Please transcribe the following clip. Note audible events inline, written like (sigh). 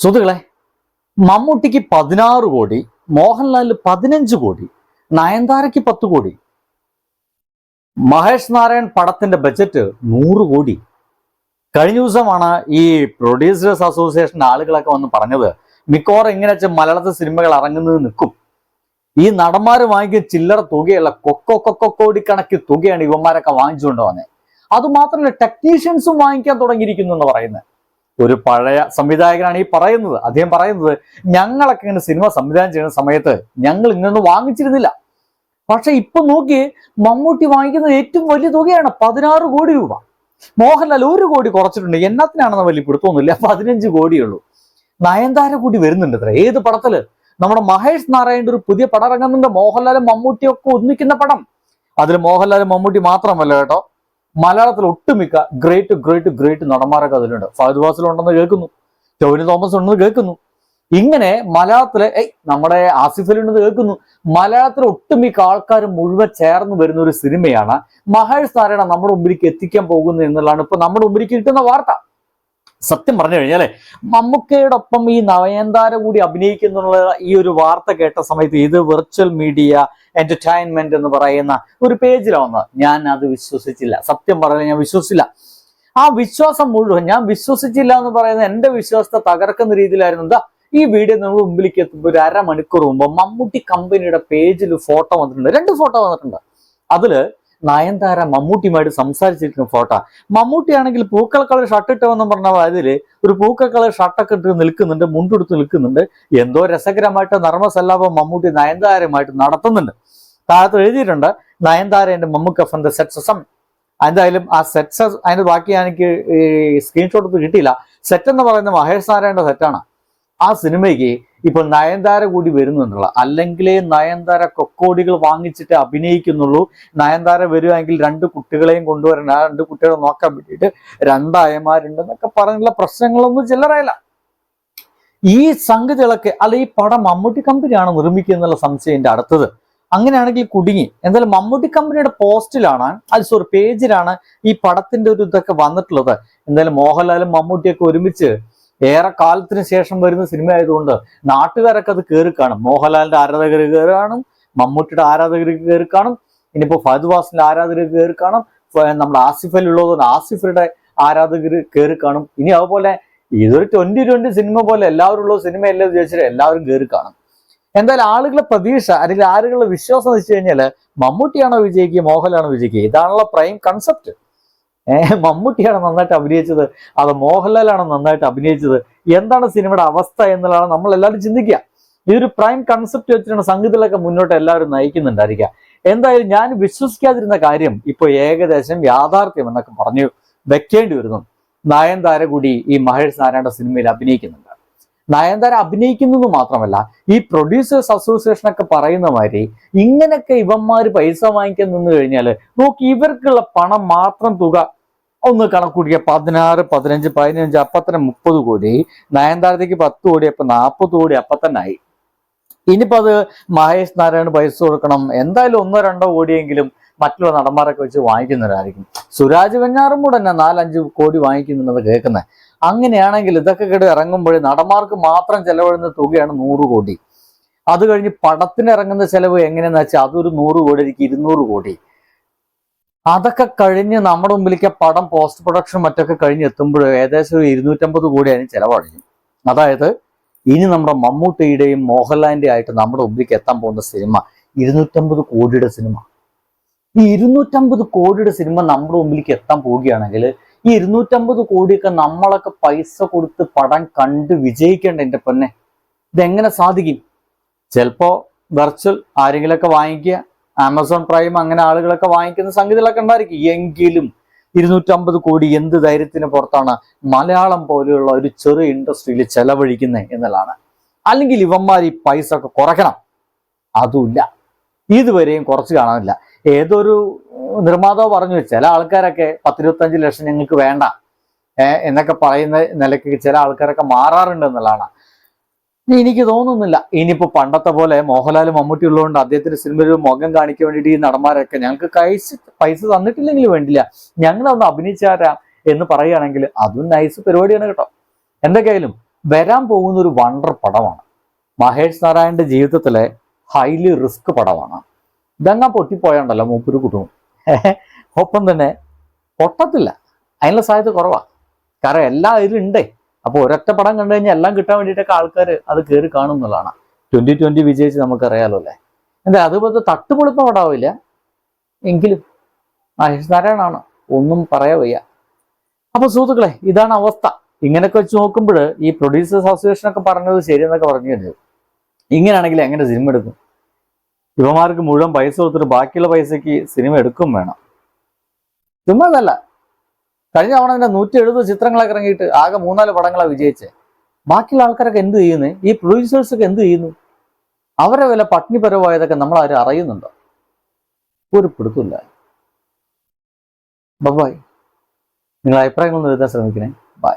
സുഹൃത്തുക്കളെ മമ്മൂട്ടിക്ക് പതിനാറ് കോടി മോഹൻലാലിന് പതിനഞ്ച് കോടി നയൻതാരയ്ക്ക് പത്ത് കോടി മഹേഷ് നാരായൺ പടത്തിന്റെ ബജറ്റ് നൂറ് കോടി. കഴിഞ്ഞ ദിവസമാണ് ഈ പ്രൊഡ്യൂസേഴ്സ് അസോസിയേഷൻ ആളുകളൊക്കെ വന്ന് പറഞ്ഞത് മിക്കവാറും ഇങ്ങനെ വെച്ച മലയാളത്തെ സിനിമകൾ ഇറങ്ങുന്നത് നിൽക്കും. ഈ നടന്മാർ വാങ്ങിക്കുന്ന ചില്ലറ തുകയല്ല കൊക്കോ കൊക്കോ തുകയാണ് ഇവന്മാരൊക്കെ വാങ്ങിച്ചുകൊണ്ട് വന്നത് അതുമാത്രമല്ല ടെക്നീഷ്യൻസും വാങ്ങിക്കാൻ തുടങ്ങിയിരിക്കുന്നു എന്ന് പറയുന്നത്. ഒരു പഴയ സംവിധായകനാണ് ഈ പറയുന്നത്. അദ്ദേഹം പറയുന്നത് ഞങ്ങളൊക്കെ ഇങ്ങനെ സിനിമ സംവിധാനം ചെയ്യുന്ന സമയത്ത് ഞങ്ങൾ ഇങ്ങനൊന്നും വാങ്ങിച്ചിരുന്നില്ല. പക്ഷെ ഇപ്പൊ നോക്കി മമ്മൂട്ടി വാങ്ങിക്കുന്നത് ഏറ്റവും വലിയ തുകയാണ് പതിനാറ് കോടി രൂപ. മോഹൻലാൽ ഒരു കോടി കുറച്ചിട്ടുണ്ട്. എന്നത്തിനാണെന്ന് വലിയ പിടുത്തൊന്നുമില്ല പതിനഞ്ച് കോടിയുള്ളൂ. നയൻതാര കൂടി വരുന്നുണ്ട് അത്ര ഏത് പടത്തിൽ നമ്മുടെ മഹേഷ് നാരായണന്റെ ഒരു പുതിയ പടം ഇറങ്ങുന്നുണ്ട്. മോഹൻലാലും മമ്മൂട്ടിയും ഒക്കെ ഒന്നിക്കുന്ന പടം. അതിൽ മോഹൻലാലും മമ്മൂട്ടി മാത്രമല്ല കേട്ടോ. മലയാളത്തിൽ ഒട്ടുമിക്ക ഗ്രേറ്റ് ഗ്രേറ്റ് ഗ്രേറ്റ് നടന്മാരൊക്കെ അതിലുണ്ട് ഫഹദ് വാസിൽ ഉണ്ടെന്ന് കേൾക്കുന്നു. ടോവിനി തോമസ് ഉണ്ടെന്ന് കേൾക്കുന്നു. ഇങ്ങനെ മലയാളത്തിലെ ഏയ് നമ്മുടെ ആസിഫ് അലി ഉണ്ടെന്ന് കേൾക്കുന്നു. മലയാളത്തിലെ ഒട്ടുമിക്ക ആൾക്കാർ മുഴുവൻ ചേർന്ന് വരുന്ന ഒരു സിനിമയാണ് മഹേഷ് നാരായണ നമ്മുടെ മുമ്പിലേക്ക് എത്തിക്കാൻ പോകുന്നത് എന്നുള്ളതാണ് ഇപ്പൊ നമ്മുടെ മുമ്പിലേക്ക് കിട്ടുന്ന വാർത്ത. സത്യം പറഞ്ഞു കഴിഞ്ഞാൽ മമ്മൂക്കയോടൊപ്പം ഈ നവയന്താര കൂടി അഭിനയിക്കുന്നുള്ള ഈ ഒരു വാർത്ത കേട്ട സമയത്ത് ഇത് വെർച്വൽ മീഡിയ എന്റർടൈൻമെന്റ് എന്ന് പറയുന്ന ഒരു പേജിലാണ് ഞാൻ അത് വിശ്വസിച്ചില്ല. സത്യം പറഞ്ഞാൽ ഞാൻ വിശ്വസിച്ചില്ല. ആ വിശ്വാസം മുഴുവൻ ഞാൻ വിശ്വസിച്ചില്ല എന്ന് പറയുന്ന എന്റെ വിശ്വാസത്തെ തകർക്കുന്ന രീതിയിലായിരുന്നു. എന്താ ഈ വീഡിയോ നമ്മൾ മുമ്പിലേക്ക് എത്തുമ്പോൾ ഒരു അരമണിക്കൂർ മുമ്പ് മമ്മൂട്ടി കമ്പനിയുടെ പേജിൽ ഫോട്ടോ വന്നിട്ടുണ്ട്. രണ്ട് ഫോട്ടോ വന്നിട്ടുണ്ട്. അതിൽ നയൻതാര മമ്മൂട്ടിയുമായിട്ട് സംസാരിച്ചിരിക്കുന്ന ഫോട്ടോ. മമ്മൂട്ടി ആണെങ്കിൽ പൂക്കൾ കളർ ഷർട്ട് ഇട്ടവെന്ന് പറഞ്ഞ അതിൽ ഒരു പൂക്കൾ കളർ ഷർട്ടൊക്കെ ഇട്ട് നിൽക്കുന്നുണ്ട് മുണ്ടെടുത്ത് നിൽക്കുന്നുണ്ട്. എന്തോ രസകരമായിട്ട് നർമ്മസല്ലാപം മമ്മൂട്ടി നയൻതാരയുമായിട്ട് നടത്തുന്നുണ്ട്. താഴത്ത് എഴുതിയിട്ടുണ്ട് നയൻതാര എന്റെ ദ സെറ്റ്സസം എന്തായാലും ആ സെറ്റ്സ് അതിന്റെ ബാക്കി എനിക്ക് സ്ക്രീൻഷോട്ട് കിട്ടിയില്ല. സെറ്റ് എന്ന് പറയുന്നത് മഹേഷ് നാരായണന്റെ സെറ്റാണ്. ആ സിനിമയ്ക്ക് ഇപ്പൊ നയൻതാര കൂടി വരുന്നു എന്നുള്ള അല്ലെങ്കിലേ നയൻതാര കൊക്കോടികൾ വാങ്ങിച്ചിട്ട് അഭിനയിക്കുന്നുള്ളൂ. നയൻതാര വരുവാണെങ്കിൽ രണ്ട് കുട്ടികളെയും കൊണ്ടുവരണം. ആ രണ്ട് കുട്ടികളെ നോക്കാൻ വേണ്ടിയിട്ട് രണ്ടായമാരുണ്ടെന്നൊക്കെ പറഞ്ഞുള്ള പ്രശ്നങ്ങളൊന്നും ചില്ലറയല്ല. ഈ സംഗതികളൊക്കെ അല്ല ഈ പടം മമ്മൂട്ടി കമ്പനിയാണ് നിർമ്മിക്കുക എന്നുള്ള സംശയം എന്റെ അടുത്തത്. അങ്ങനെയാണെങ്കിൽ കുടുങ്ങി. എന്തായാലും മമ്മൂട്ടി കമ്പനിയുടെ പോസ്റ്റിലാണ് അത് സോറി പേജിലാണ് ഈ പടത്തിന്റെ ഒരു ഇതൊക്കെ വന്നിട്ടുള്ളത്. എന്തായാലും മോഹൻലാലും മമ്മൂട്ടിയൊക്കെ ഒരുമിച്ച് ഏറെ കാലത്തിന് ശേഷം വരുന്ന സിനിമ ആയതുകൊണ്ട് നാട്ടുകാരൊക്കെ അത് കയറി കാണും. മോഹൻലാലിന്റെ ആരാധകർ കയറി കാണും മമ്മൂട്ടിയുടെ ആരാധകർ കയറി കാണും ഇനിയിപ്പോ ഫഹദ് വാസിന്റെ ആരാധകർ കയറി കാണും നമ്മുടെ ആസിഫ് അലി ഉള്ളതുകൊണ്ട് ആസിഫിയുടെ ആരാധകർ കയറി കാണും. ഇനി അതുപോലെ ഇതൊരു ട്വന്റി ട്വന്റി സിനിമ പോലെ എല്ലാവരും ഉള്ള സിനിമയല്ലേ ചോദിച്ചാൽ എല്ലാവരും കയറി കാണും. എന്തായാലും ആളുകളെ പ്രതീക്ഷ അല്ലെങ്കിൽ ആളുകളുടെ വിശ്വാസം വെച്ച് കഴിഞ്ഞാൽ മമ്മൂട്ടിയാണോ വിജയിക്കുക മോഹൻലാണോ വിജയിക്കുക? ഇതാണുള്ള പ്രൈം കൺസെപ്റ്റ് മമ്മൂട്ടിയാണ് നന്നായിട്ട് അഭിനയിച്ചത്. അത് മോഹൻലാലാണ് നന്നായിട്ട് അഭിനയിച്ചത്. എന്താണ് സിനിമയുടെ അവസ്ഥ എന്നുള്ളതാണ് നമ്മൾ എല്ലാവരും ചിന്തിക്കുക. ഇതൊരു പ്രൈം കൺസെപ്റ്റ് വെച്ചിട്ടാണ് സംഗീതത്തിലൊക്കെ മുന്നോട്ട് എല്ലാവരും നയിക്കുന്നുണ്ടായിരിക്കുക. എന്തായാലും ഞാൻ വിശ്വസിക്കാതിരുന്ന കാര്യം ഇപ്പൊ ഏകദേശം യാഥാർത്ഥ്യം എന്നൊക്കെ പറഞ്ഞു വെക്കേണ്ടി വരുന്നു. നയൻതാര കൂടി ഈ മഹേഷ് നാരായണ സിനിമയിൽ അഭിനയിക്കുന്നുണ്ട്. നയൻതാര അഭിനയിക്കുന്നത് മാത്രമല്ല ഈ പ്രൊഡ്യൂസേഴ്സ് അസോസിയേഷൻ ഒക്കെ പറയുന്ന മാതിരി ഇങ്ങനെയൊക്കെ ഇവന്മാര് പൈസ വാങ്ങിക്കാൻ നിന്ന് കഴിഞ്ഞാൽ നോക്കി ഇവർക്കുള്ള പണം മാത്രം തുക ഒന്ന് കണക്ക് കണക്കൂട്ടിയ പതിനാറ് പതിനഞ്ച് പതിനഞ്ച് അപ്പത്തന്നെ മുപ്പത് കോടി. നയൻതാരത്തേക്ക് പത്ത് കോടി അപ്പൊ നാൽപ്പത് കോടി അപ്പത്തന്നെ ആയി. ഇനിയിപ്പോ അത് മഹേഷ് നാരായണ പൈസ കൊടുക്കണം. എന്തായാലും ഒന്നോ രണ്ടോ കോടിയെങ്കിലും മറ്റുള്ള നടന്മാരൊക്കെ വെച്ച് വാങ്ങിക്കുന്നവരായിരിക്കും. സുരാജ് വെഞ്ഞാറും കൂടെ തന്നെ നാലഞ്ച് കോടി വാങ്ങിക്കുന്നുണ്ടെന്ന് കേൾക്കുന്നത് അങ്ങനെയാണെങ്കിൽ ഇതൊക്കെ കേട് ഇറങ്ങുമ്പോഴേ നടന്മാർക്ക് മാത്രം ചെലവഴുന്ന തുകയാണ് നൂറ് കോടി. അത് കഴിഞ്ഞ് പടത്തിന് ഇറങ്ങുന്ന ചെലവ് എങ്ങനെയാന്ന് വെച്ചാൽ അതൊരു നൂറ് കോടി ഇരിക്കും ഇരുന്നൂറ് കോടി. അതൊക്കെ കഴിഞ്ഞ് നമ്മുടെ മുമ്പിലേക്ക് പടം പോസ്റ്റ് പ്രൊഡക്ഷൻ മറ്റൊക്കെ കഴിഞ്ഞ് എത്തുമ്പോൾ ഏകദേശം ഒരു ഇരുന്നൂറ്റമ്പത് കോടി അതിന് അതായത് ഇനി നമ്മുടെ മമ്മൂട്ടിയുടെയും മോഹൻലാലിന്റെ ആയിട്ട് നമ്മുടെ മുമ്പിലേക്ക് എത്താൻ പോകുന്ന സിനിമ ഇരുന്നൂറ്റമ്പത് കോടിയുടെ സിനിമ. ഈ ഇരുന്നൂറ്റമ്പത് കോടിയുടെ സിനിമ നമ്മുടെ മുമ്പിലേക്ക് എത്താൻ പോവുകയാണെങ്കിൽ ഈ ഇരുന്നൂറ്റമ്പത് കോടിയൊക്കെ നമ്മളൊക്കെ പൈസ കൊടുത്ത് പടം കണ്ട് വിജയിക്കേണ്ട എന്റെ പൊന്നെ. ഇതെങ്ങനെ സാധിക്കും? ചിലപ്പോ വെർച്വൽ ആരെങ്കിലൊക്കെ വാങ്ങിക്കുക ആമസോൺ പ്രൈം അങ്ങനെ ആളുകളൊക്കെ വാങ്ങിക്കുന്ന സംഗതികളൊക്കെ ഉണ്ടായിരിക്കും. എങ്കിലും ഇരുന്നൂറ്റമ്പത് കോടി എന്ത് ധൈര്യത്തിന് പുറത്താണ് മലയാളം പോലെയുള്ള ഒരു ചെറിയ ഇൻഡസ്ട്രിയിൽ ചെലവഴിക്കുന്നത് എന്നുള്ളതാണ്. അല്ലെങ്കിൽ ഇവന്മാർ ഈ പൈസ ഒക്കെ കുറയ്ക്കണം. അതുമില്ല. ഇതുവരെയും കുറച്ച് കാണാനില്ല. ഏതൊരു നിർമ്മാതാവ് പറഞ്ഞു ചില ആൾക്കാരൊക്കെ പത്തിരുപത്തഞ്ച് ലക്ഷം ഞങ്ങൾക്ക് വേണ്ട എന്നൊക്കെ പറയുന്ന നിലയ്ക്ക് ചില ആൾക്കാരൊക്കെ മാറാറുണ്ട് എന്നുള്ളതാണ്. എനിക്ക് തോന്നുന്നില്ല. ഇനിയിപ്പോ പണ്ടത്തെ പോലെ മോഹൻലാൽ മമ്മൂട്ടി ഉള്ളതുകൊണ്ട് അദ്ദേഹത്തിന്റെ സിനിമയിൽ മുഖം കാണിക്കാൻ വേണ്ടിയിട്ട് ഈ നടന്മാരൊക്കെ ഞങ്ങൾക്ക് കൈസ് പൈസ തന്നിട്ടില്ലെങ്കിൽ വേണ്ടില്ല. ഞങ്ങളൊന്ന് അഭിനയിച്ചാരാ എന്ന് പറയുകയാണെങ്കിൽ അതും നൈസ് പരിപാടിയാണ് കേട്ടോ. എന്തൊക്കെയായാലും വരാൻ പോകുന്ന ഒരു വണ്ടർ പടമാണ്. മഹേഷ് നാരായണന്റെ ജീവിതത്തിലെ ഹൈലി റിസ്ക് പടമാണ്. ഇതെങ്ങാ പൊട്ടിപ്പോയാണ്ടല്ലോ മൂപ്പര് കുടുംബം. (laughs) ഒപ്പം തന്നെ പൊട്ടത്തില്ല. അതിനുള്ള സാധ്യത കുറവാ. കാരണം എല്ലാ അതിലുണ്ടേ അപ്പോൾ ഒരൊറ്റ പടം കണ്ടു കഴിഞ്ഞാൽ എല്ലാം കിട്ടാൻ വേണ്ടിയിട്ടൊക്കെ ആൾക്കാർ അത് കയറി കാണും എന്നുള്ളതാണ്. ട്വന്റി ട്വന്റി വിജയിച്ച് നമുക്കറിയാലോ അല്ലേ? എന്താ അതുപോലത്തെ തട്ടുപൊളിപ്പ പടാവില്ല എങ്കിലും മഹേഷ് നാരായണാണ്. ഒന്നും പറയാ വയ്യ. അപ്പൊ സുഹൃത്തുക്കളെ ഇതാണ് അവസ്ഥ. ഇങ്ങനെയൊക്കെ വെച്ച് നോക്കുമ്പോൾ ഈ പ്രൊഡ്യൂസേഴ്സ് അസോസിയേഷൻ ഒക്കെ പറഞ്ഞത് ശരിയെന്നൊക്കെ പറഞ്ഞു കഴിഞ്ഞു. ഇങ്ങനെയാണെങ്കിൽ എങ്ങനെ സിനിമ എടുക്കും? യുവമാർക്ക് മുഴുവൻ പൈസ കൊടുത്തിട്ട് ബാക്കിയുള്ള പൈസക്ക് സിനിമ എടുക്കും വേണം. ചുമ്മാ അതല്ല. കഴിഞ്ഞ തവണ തന്നെ നൂറ്റി എഴുപത് ചിത്രങ്ങളൊക്കെ ഇറങ്ങിയിട്ട് ആകെ മൂന്നാൽ പടങ്ങളാണ് വിജയിച്ചത് ബാക്കിയുള്ള ആൾക്കാരൊക്കെ എന്ത് ചെയ്യുന്നു? ഈ പ്രൊഡ്യൂസേഴ്സ് ഒക്കെ എന്ത് ചെയ്യുന്നു? അവരെ വില പട്ടിണിപരമായതൊക്കെ നമ്മൾ ആരും അറിയുന്നുണ്ടോ? ഒരു പിടുത്തില്ല ബബായ് നിങ്ങൾ അഭിപ്രായങ്ങളൊന്നും എഴുതാൻ ശ്രമിക്കണേ. ബൈ